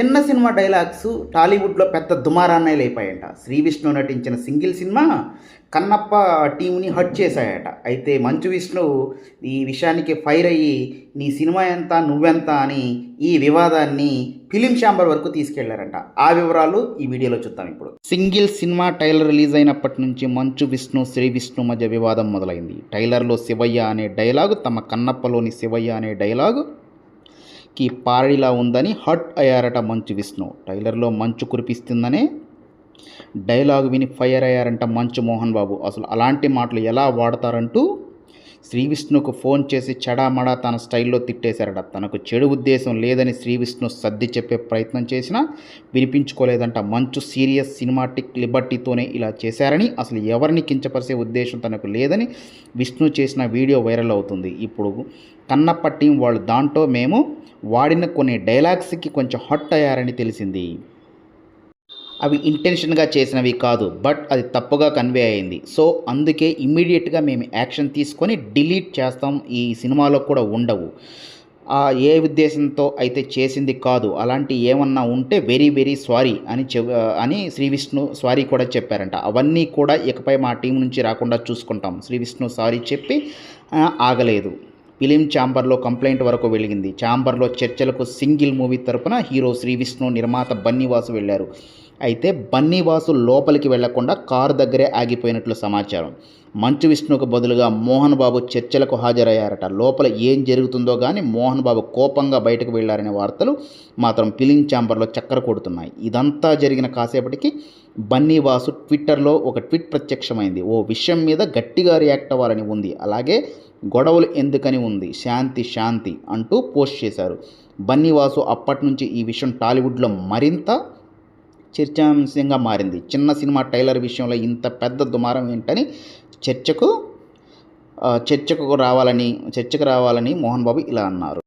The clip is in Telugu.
చిన్న సినిమా డైలాగ్స్ టాలీవుడ్లో పెద్ద దుమారాన్నే లేపాయంట. శ్రీ విష్ణు నటించిన సింగిల్ సినిమా కన్నప్ప టీంని హట్ చేశాయట. అయితే మంచు విష్ణు ఈ విషయానికి ఫైర్ అయ్యి నీ సినిమా ఎంత నువ్వెంత అని ఈ వివాదాన్ని ఫిలిం ఛాంబర్ వరకు తీసుకెళ్ళారంట. ఆ వివరాలు ఈ వీడియోలో చూద్దాం ఇప్పుడు. సింగిల్ సినిమా టైలర్ రిలీజ్ అయినప్పటి నుంచి మంచు విష్ణు శ్రీ విష్ణు మధ్య వివాదం మొదలైంది. టైలర్లో శివయ్య అనే డైలాగు తమ కన్నప్పలోని శివయ్య అనే డైలాగు కి పారడిలా ఉందని హట్ అయ్యారట మంచు విష్ణు. టైలర్లో మంచు కురిపిస్తుందనే డైలాగ్ విని ఫైర్ అయ్యారంట మంచు మోహన్ బాబు. అసలు అలాంటి మాటలు ఎలా వాడతారంటూ శ్రీ విష్ణుకు ఫోన్ చేసి చడామడా తన స్టైల్లో తిట్టేశారట. తనకు చెడు ఉద్దేశం లేదని శ్రీ విష్ణు సర్ది చెప్పే ప్రయత్నం చేసినా వినిపించుకోలేదంట. మంచు సీరియస్ సినిమాటిక్ లిబర్టీతోనే ఇలా చేశారని అసలు ఎవరిని కించపరిచే ఉద్దేశం తనకు లేదని విష్ణు చేసిన వీడియో వైరల్ అవుతుంది. ఇప్పుడు కన్నప్ప టీం వాళ్ళు దాంట్లో మేము వాడిన కొన్ని డైలాగ్స్కి కొంచెం హట్ అయ్యారని తెలిసింది. అవి ఇంటెన్షన్గా చేసినవి కాదు బట్ అది తప్పుగా కన్వే అయింది. సో అందుకే ఇమ్మీడియట్గా మేము యాక్షన్ తీసుకొని డిలీట్ చేస్తాం ఈ సినిమాలో కూడా ఉండవు. ఆ ఏ ఉద్దేశంతో అయితే చేసింది కాదు అలాంటి ఏమన్నా ఉంటే వెరీ వెరీ సారీ అని చె అని శ్రీ విష్ణు సారీ కూడా చెప్పారంట. అవన్నీ కూడా ఇకపై మా టీం నుంచి రాకుండా చూసుకుంటాం. శ్రీ విష్ణు సారీ చెప్పి ఆగలేదు. ఫిలిం ఛాంబర్లో కంప్లైంట్ వరకు వెలిగింది. ఛాంబర్లో చర్చలకు సింగిల్ మూవీ తరపున హీరో శ్రీ విష్ణు నిర్మాత బన్నీవాసు వెళ్ళారు అయితే బన్నీవాసు లోపలికి వెళ్ళకుండా కారు దగ్గరే ఆగిపోయినట్లు సమాచారం. మంచు విష్ణుకు బదులుగా మోహన్ బాబు చర్చలకు హాజరయ్యారట. లోపల ఏం జరుగుతుందో కానీ మోహన్ బాబు కోపంగా బయటకు వెళ్ళారనే వార్తలు మాత్రం ఫిలిం ఛాంబర్లో చక్కర కొడుతున్నాయి. ఇదంతా జరిగిన కాసేపటికి బన్నీవాసు ట్విట్టర్లో ఒక ట్వీట్ ప్రత్యక్షమైంది. ఓ విషయం మీద గట్టిగా రియాక్ట్ అవ్వాలని ఉంది. అలాగే గొడవలు ఎందుకని ఉంది? శాంతి శాంతి అంటూ పోస్ట్ చేశారు. బన్నీవాసు అప్పటి నుంచి ఈ విషయం టాలీవుడ్లో మరింత చర్చాంశంగా మారింది. చిన్న సినిమా టైలర్ విషయంలో ఇంత పెద్ద దుమారం ఏంటని చర్చకు చర్చకు రావాలని చర్చకు రావాలని మోహన్ బాబు ఇలా అన్నారు.